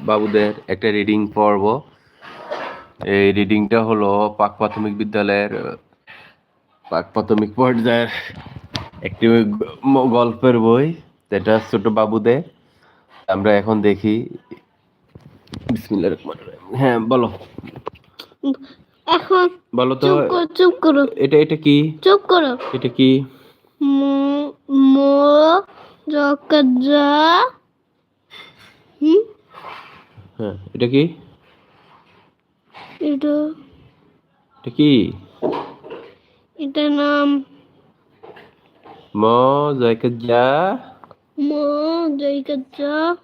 বাবুদের একটা রিডিং পড়ব এই রিডিংটা হলো পাক প্রাথমিক বিদ্যালয়ের পাক প্রাথমিক পর্যায়ের একটি গল্পের বই। যেটা ছোট বাবুদের। আমরা এখন দেখি। বিসমিল্লাহ রহমান হ্যাঁ বলো। এখন বলো তো। চুপ করো চুপ করো। এটা এটা কি? চুপ করো। এটা কি? মো মো জকজা হুম? হ্যাঁ এটা কি? এটা এটা কি? এটা নাম ম জয়কে যা মো জয়কজা।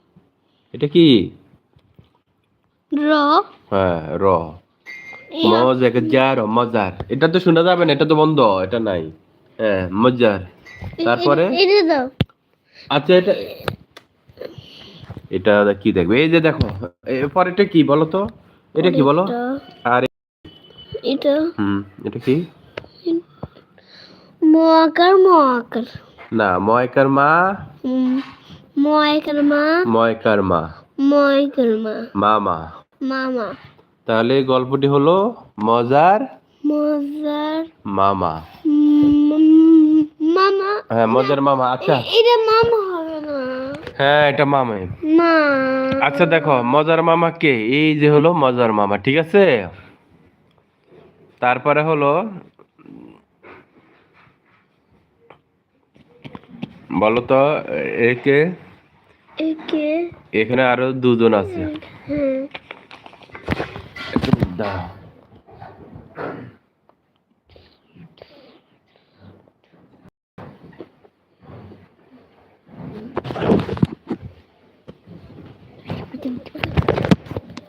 এটা কি? র। হ্যাঁ র। মজার যার মজার। এটা তো শোনা যাবে না এটা তো বন্ধ এটা নাই। হ্যাঁ মজার। তারপরে? আচ্ছা এটা এটা কি দেখবে? এই যে দেখো এরপর এটা কি বলো তো? এটা কি বলো? আর এটা। হুম এটা কি? মোয়াকার মোয়াকার না ময়কার মা। হুম মোয়াকার মা। ময়কার মা। মোয়াকার মা। মামা মামা তাহলে গল্পটি হলো মজার মজার মামা মামা হ্যাঁ মজার মামা আচ্ছা। এটা মামা হবে না। হ্যাঁ এটা মামাই মা। আচ্ছা দেখো মজার মামা কে? এই যে হলো মজার মামা ঠিক আছে? তারপরে হলো বলো তো একে একে এখানে আরও দুজন আছে। হ্যাঁ। দাও।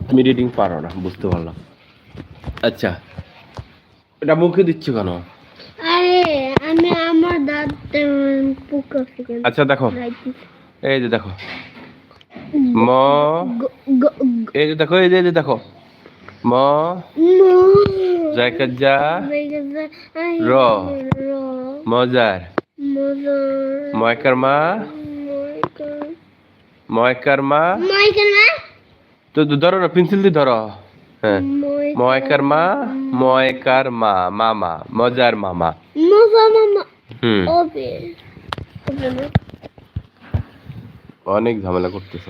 তুমি রিডিং পারো না বুঝতে পারলাম। আচ্ছা এটা মুখে দিচ্ছ কেন? আরে আমি আমার দাঁত পোকা আচ্ছা দেখো। এই যে দেখো। ম এই যে দেখো এই যে দেখো। ম জায়গা যা র। মজার। মজার। ময়কার মা ময়কার। মা মাইকেল মা তো ধরো না পেন্সিল দিয়ে ধরো। হ্যাঁ। ময়কার মা। ময়কার মা মামা মজার মামা। মজা মামা। হুম। অনেক ঝামেলা করতেছ।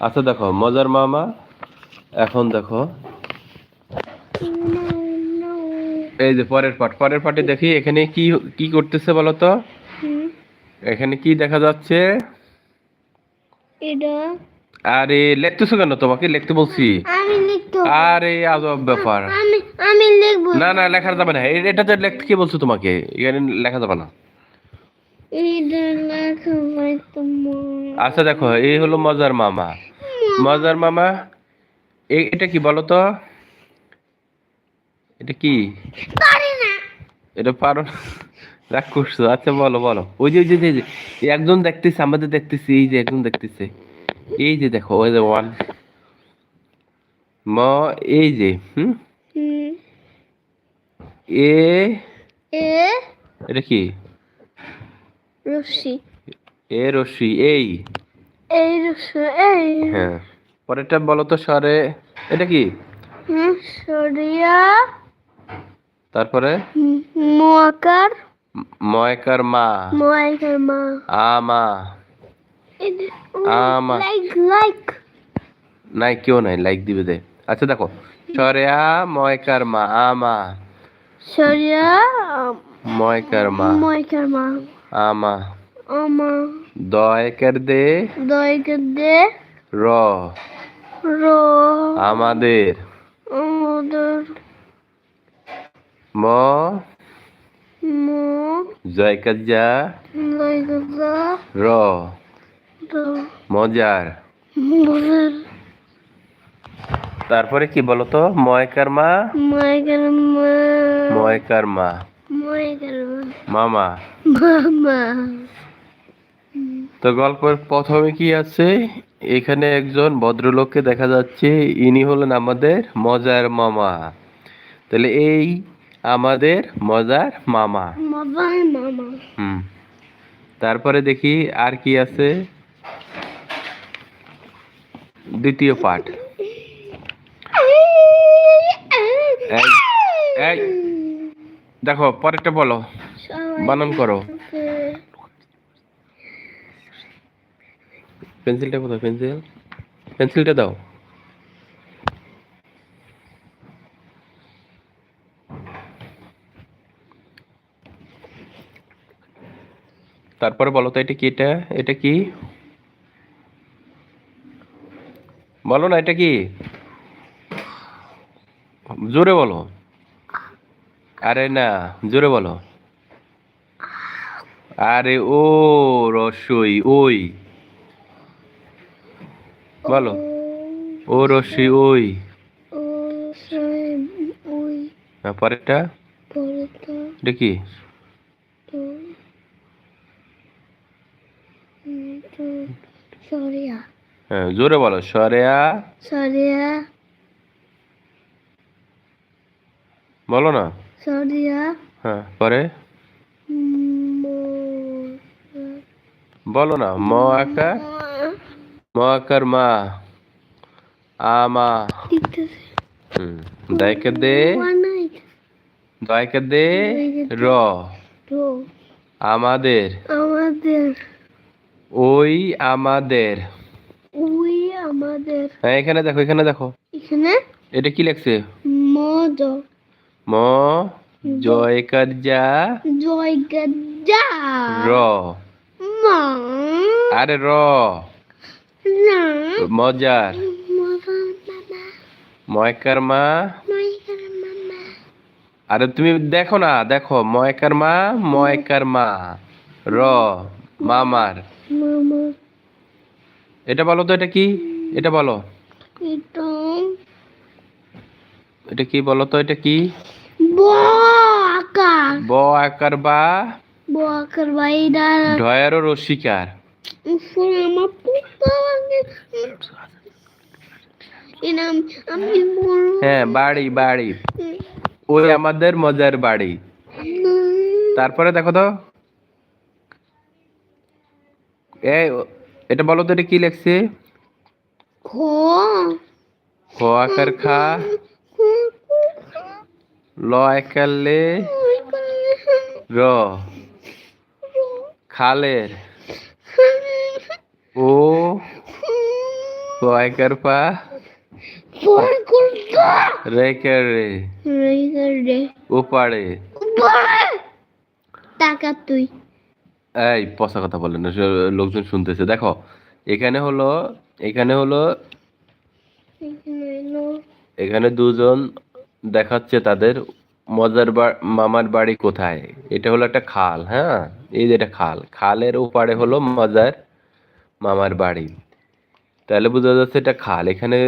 আচ্ছা দেখো মজার মামা এখন দেখো। এই যে পরের পাট পরের পাটে দেখি এখানে কি কি করতেছে বলো তো এখানে কি দেখা যাচ্ছে? এটা আরে লিখতেছো কেন? তোমাকে লিখতে বলছি। আমি লিখতে আরে আজব ব্যাপার। আমি আমি লিখব। না না লেখা যাবে না। এ- এটাতে লিখতে কে বলছো তোমাকে? এখানে লেখা যাবে না। এটা আচ্ছা দেখো এই হলো মজার মামা। মজার মামা এটা কি বলো তো? এটা কি? এটা পারো? রাগ করছ আচ্ছা বলো বলো। ওই যে ওই যে ওই যে একজন দেখতেছে আমাদের দেখতেছি এই যে একজন দেখতেছে। এই যে দেখো ওই যে ওয়ান ম এই যে হুম? এ এ এটা কি? রশ্মি। এ রশ্মি এই। এই রশ্মি এই। হ্যাঁ। পরেরটা বলো তো স্বরে এটা কি? হুম সরিয়া। তারপরে? মোয়াকার ম- ময়কার মা। মোয়াকার মা। আমা আমা। লাইক লাইক নাই কেউ নাই লাইক দিবে দে। আচ্ছা দেখো। ময়কার মা আমা। সরিয়া ময়কার মা মোয়াকার মা আমা। আমা দয়কার দে। দয়কে দে। র। রো। আমাদের। আমাদের। ম। মো। জয়কার যা। লাইক দা র। মজার। তারপরে কি বলো তো ময়কার মা। মোয়াকার মা। ময়কার মা। মামা। মামা। তো গল্পের প্রথমে কি আছে? এখানে একজন ভদ্রলোককে দেখা যাচ্ছে ইনি হলেন আমাদের মজার মামা। তাহলে এই আমাদের মজার মামা। মজার মামা। হুম। তারপরে দেখি আর কি আছে। দ্বিতীয় পাঠ। এই দেখো পরেরটা বলো। বানান করো। পেন্সিলটা কোথায়? পেন্সিল? পেন্সিলটা দাও। তারপরে বলো তো এটা কি? এটা এটা কি? বলো না, এটা কি? জোরে বলো। আরে না, জোরে বলো। আরে ও রসই, ওই। বলো। ও রসই, ওই। পরেটা এটা সরিয়া হ্যাঁ জোরে বলো সরেয়া। সরিয়া। বলো না। সরিয়া। হ্যাঁ পরে। বলো না ম আকার। ম আকার মা। আমা দিতেছে। হুম দায়কে দে। দয়কে দে র। আমাদের। আমাদের। ওই আমাদের। আমাদের। হ্যাঁ এখানে দেখো এখানে দেখো। এখানে? এটা কি লেখছে? ম জয়কার যা জয় গজা র। মা। আরে র। না। মজার। ময়কার মা আরে তুমি দেখো না দেখো। ময়কার মা ময়কার মা র মামার। মামা এটা বলো তো এটা কি? এটা বলো। এটা কি বলো তো? এটা কি? ব আকার। বা রসিকার। আমার পুতা লাগে। এটা আমি বলব। হ্যাঁ বাড়ি বাড়ি। ওই আমাদের মজার বাড়ি। তারপরে দেখো তো। এই এটা বলো তো এটা কি লেখছে? খ খ আকার খা ল আকার লে র। খালের। ও। প আকার পা রেকার রে ওপারে। টাকা তুই। এই পচা কথা বলেন না লোকজন শুনতেছে। দেখো এখানে হলো এখানে হলো এখানে দুজন দেখাচ্ছে তাদের মজার মামার বাড়ি কোথায়? এটা হলো একটা খাল হ্যাঁ? এই যে এটা খাল। খালের ওপারে হলো মজার মামার বাড়ি। তাহলে বোঝা যাচ্ছে এটা খাল। এখানে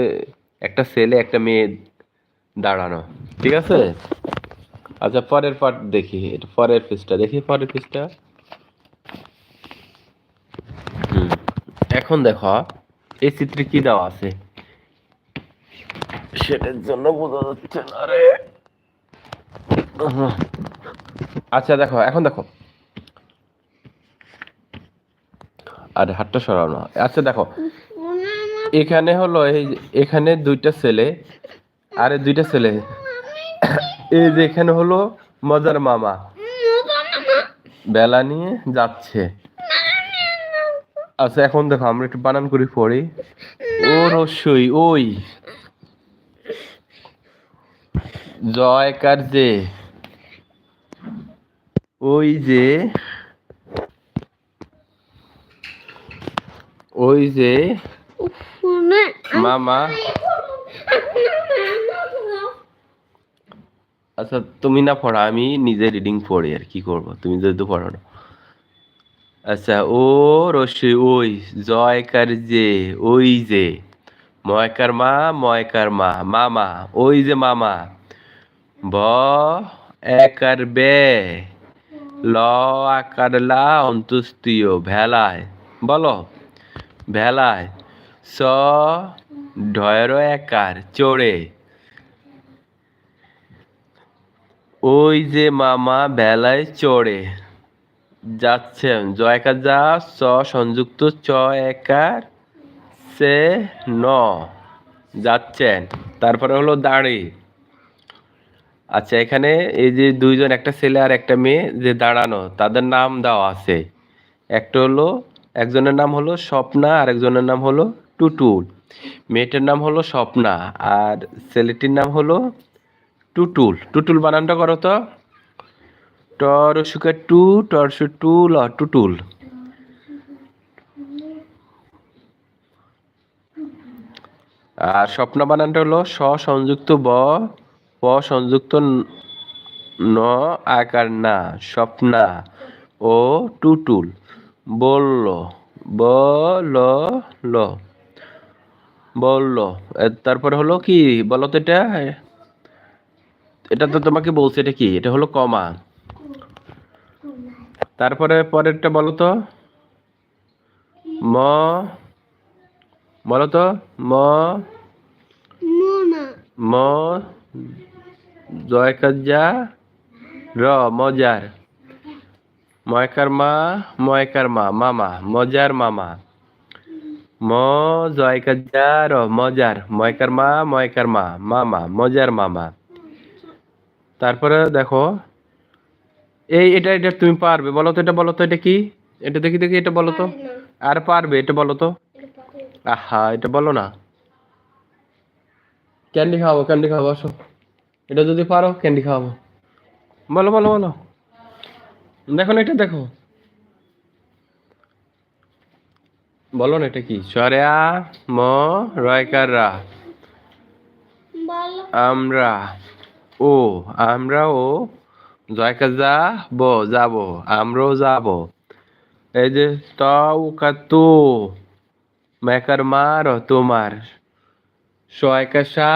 একটা ছেলে, একটা মেয়ে দাঁড়ানো। ঠিক আছে? আচ্ছা পরের পার্ট দেখি এটা পরের পিসটা দেখি পরের পিসটা হুম এখন দেখো এই চিত্রে কি দেওয়া আছে? সেটার জন্য বোঝা যাচ্ছে না রে। আচ্ছা দেখো এখন দেখো। আরে হাতটা সরাও না। আচ্ছা দেখো এখানে হলো এই এখানে দুইটা ছেলে আরে দুইটা ছেলে। এই যে এখানে হলো মজার মামা। বেলা নিয়ে যাচ্ছে। আচ্ছা এখন দেখো আমরা একটু বানান করি পড়ি। ও রসই ওই। জয় কার যে ওই যে ওই যে মামা। আচ্ছা তুমি না পড়া আমি নিজে রিডিং পড়ি আর কি করব। তুমি যদি পড়ো না। আচ্ছা ও রসই ওই জয়কার যে, ওই যে। ময়কার মা ময়কার মা, মামা, ওই যে মামা। ব একার বে, ল আকার লা অন্তুস্তীয় ভেলায়। বলো, ভেলায়। স, ঢয়ের একার চড়ে ওই যে মামা বেলায় চড়ে যাচ্ছেন জয়কার যা স, সংযুক্ত চ, একার সে ন যাচ্ছেন। তারপরে হলো দাঁড়ি। আচ্ছা এখানে এই যে দুইজন, একটা ছেলে আর একটা মেয়ে যে দাঁড়ানো, তাদের নাম দেওয়া আছে। একটা হলো, একজনের নাম হলো স্বপ্না আর একজনের নাম হলো টুটুল। মেয়েটার নাম হলো স্বপ্না, আর ছেলেটির নাম হলো টুটুল। টুটুল বানানটা করো তো। টরসুকা টু টরসু টুল, আর টুটুল আর স্বপ্ন বানানটা হলো স সংযুক্ত ব, প সংযুক্ত ন- আকার না, স্বপ্না, ও টুটুল বলল, বল, ল। বলল তারপরে হলো কি? বলো এটা। এটা তো তোমাকে বলছে, এটা কি? এটা হলো কমা। তারপরে পরেরটা বলো তো। ম বলো তো। ম ম জয়কার র মজার। ময়কার মা ময়কার মা মামা মজার মামা। ম জয়কার যা র মজার। ময়কার মা ময়কার মা মামা মজার মামা। তারপরে দেখো এই এটা এটা তুমি পারবে বলো তো এটা বলো তো এটা কি? এটা দেখি দেখি এটা বলো তো। আর পারবে এটা বলো তো। আহা এটা বলো না। ক্যান্ডি খাওয়াবো ক্যান্ডি খাওয়াবো আসো। এটা যদি পারো ক্যান্ডি খাওয়াবো। বলো বলো বলো। দেখো না এটা দেখো। বলো না এটা কি? সরেয়া ম রয়কার রা আমরা ও আমরা ও জয়কা যা ব যাব আমরাও যাব। এই যে তাও কাতু মেকার মার তোমার। সয়কা সা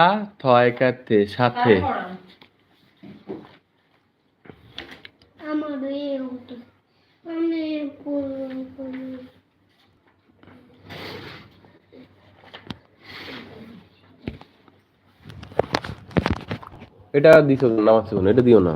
সাথে। হতো আমি পুরো এটা দিছো নামাজ এটা দিও না।